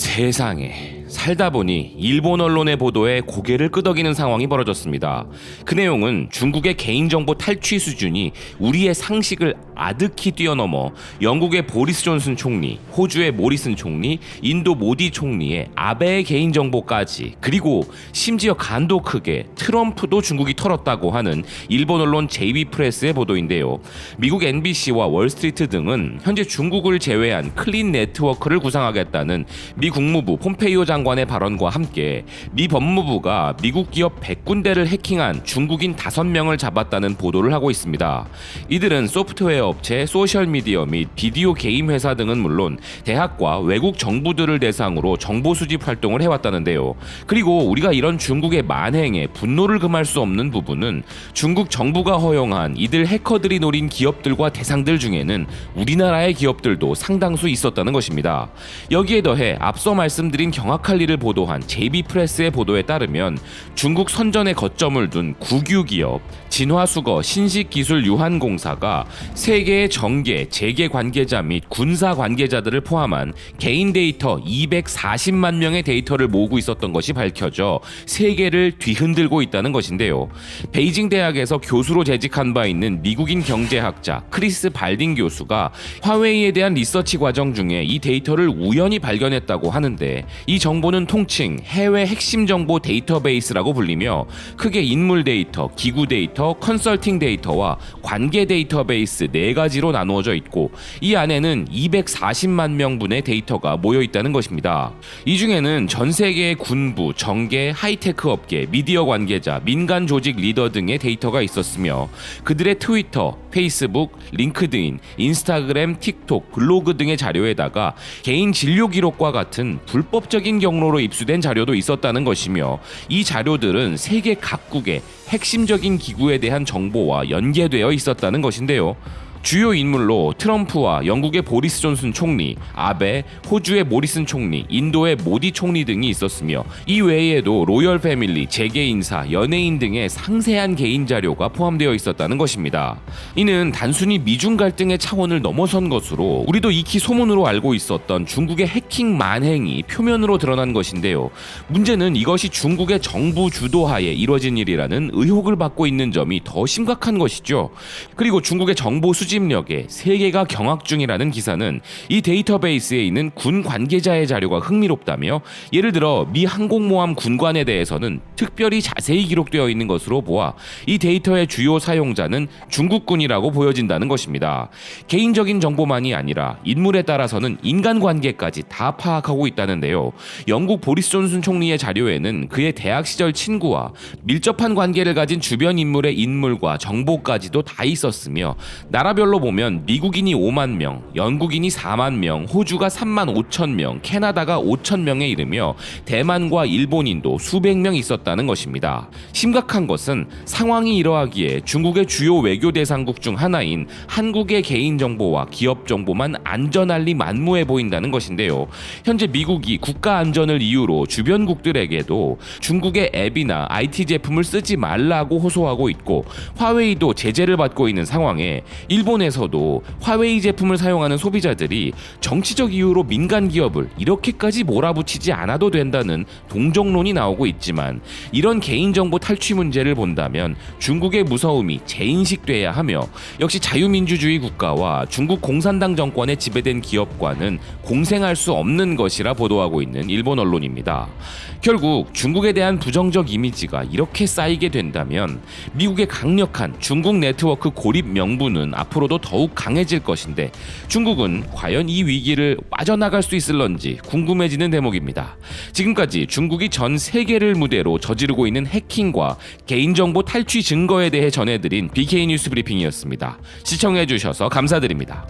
세상에 살다 보니 일본 언론의 보도에 고개를 끄덕이는 상황이 벌어졌습니다. 그 내용은 중국의 개인정보 탈취 수준이 우리의 상식을 아득히 뛰어넘어 영국의 보리스 존슨 총리, 호주의 모리슨 총리, 인도 모디 총리의 아베의 개인정보까지 그리고 심지어 간도 크게 트럼프도 중국이 털었다고 하는 일본 언론 JB 프레스의 보도인데요. 미국 NBC와 월스트리트 등은 현재 중국을 제외한 클린 네트워크를 구상하겠다는 미 국무부 폼페이오 장 관의 발언과 함께 미 법무부가 미국 기업 100군데를 해킹한 중국인 5명을 잡았다는 보도를 하고 있습니다. 이들은 소프트웨어 업체, 소셜미디어 및 비디오 게임 회사 등은 물론 대학과 외국 정부들을 대상으로 정보 수집 활동을 해왔다는데요. 그리고 우리가 이런 중국의 만행에 분노를 금할 수 없는 부분은 중국 정부가 허용한 이들 해커들이 노린 기업들과 대상들 중에는 우리나라의 기업들도 상당수 있었다는 것입니다. 여기에 더해 앞서 말씀드린 경악 할 일을 보도한 JB프레스의 보도에 따르면 중국 선전에 거점을 둔 국유 기업 진화수거 신식기술 유한공사가 세계의 정계, 재계 관계자 및 군사 관계자들을 포함한 개인 데이터 240만 명의 데이터를 모으고 있었던 것이 밝혀져 세계를 뒤흔들고 있다는 것인데요. 베이징 대학에서 교수로 재직한 바 있는 미국인 경제학자 크리스 발딩 교수가 화웨이에 대한 리서치 과정 중에 이 데이터를 우연히 발견했다고 하는데 이 정보 는 통칭 해외 핵심 정보 데이터베이스라고 불리며 크게 인물 데이터, 기구 데이터, 컨설팅 데이터와 관계 데이터베이스 네 가지로 나누어져 있고 이 안에는 240만 명분의 데이터가 모여 있다는 것입니다. 이 중에는 전 세계의 군부, 정계, 하이테크 업계, 미디어 관계자, 민간 조직 리더 등의 데이터가 있었으며 그들의 트위터, 페이스북, 링크드인, 인스타그램, 틱톡, 블로그 등의 자료에다가 개인 진료 기록과 같은 불법적인 경 로로 입수된 자료도 있었다는 것이며 이 자료들은 세계 각국의 핵심적인 기구에 대한 정보와 연계되어 있었다는 것인데요. 주요 인물로 트럼프와 영국의 보리스 존슨 총리, 아베, 호주의 모리슨 총리, 인도의 모디 총리 등이 있었으며 이 외에도 로열 패밀리, 재계 인사, 연예인 등의 상세한 개인 자료가 포함되어 있었다는 것입니다. 이는 단순히 미중 갈등의 차원을 넘어선 것으로 우리도 익히 소문으로 알고 있었던 중국의 해킹 만행이 표면으로 드러난 것인데요. 문제는 이것이 중국의 정부 주도하에 이뤄진 일이라는 의혹을 받고 있는 점이 더 심각한 것이죠. 그리고 중국의 정보 수집 력에 세계가 경악 중이라는 기사는 이 데이터베이스에 있는 군 관계자의 자료가 흥미롭다며 예를 들어 미 항공모함 군관에 대해서는 특별히 자세히 기록되어 있는 것으로 보아 이 데이터의 주요 사용자는 중국군이라고 보여진다는 것입니다. 개인적인 정보만이 아니라 인물에 따라서는 인간관계까지 다 파악하고 있다는데요. 영국 보리스 존슨 총리의 자료에는 그의 대학 시절 친구와 밀접한 관계를 가진 주변 인물의 인물과 정보까지도 다 있었으며 나라별 로 보면 미국인이 5만 명, 영국인이 4만 명, 호주가 3만 5천 명, 캐나다가 5천 명에 이르며 대만과 일본인도 수백 명 있었다는 것입니다. 심각한 것은 상황이 이러하기에 중국의 주요 외교 대상국 중 하나인 한국의 개인 정보와 기업 정보만 안전할 리 만무해 보인다는 것인데요. 현재 미국이 국가 안전을 이유로 주변국들에게도 중국의 앱이나 IT 제품을 쓰지 말라고 호소하고 있고 화웨이도 제재를 받고 있는 상황에 일본 에서도 화웨이 제품을 사용하는 소비자들이 정치적 이유로 민간 기업을 이렇게까지 몰아붙이지 않아도 된다는 동정론이 나오고 있지만 이런 개인정보 탈취 문제를 본다면 중국의 무서움이 재인식돼야 하며 역시 자유민주주의 국가와 중국 공산당 정권에 지배된 기업과는 공생할 수 없는 것이라 보도하고 있는 일본 언론입니다. 결국 중국에 대한 부정적 이미지가 이렇게 쌓이게 된다면 미국의 강력한 중국 네트워크 고립 명분은 앞으로도 더욱 강해질 것인데 중국은 과연 이 위기를 빠져나갈 수 있을런지 궁금해지는 대목입니다. 지금까지 중국이 전 세계를 무대로 저지르고 있는 해킹과 개인정보 탈취 증거에 대해 전해드린 BK 뉴스 브리핑이었습니다. 시청해주셔서 감사드립니다.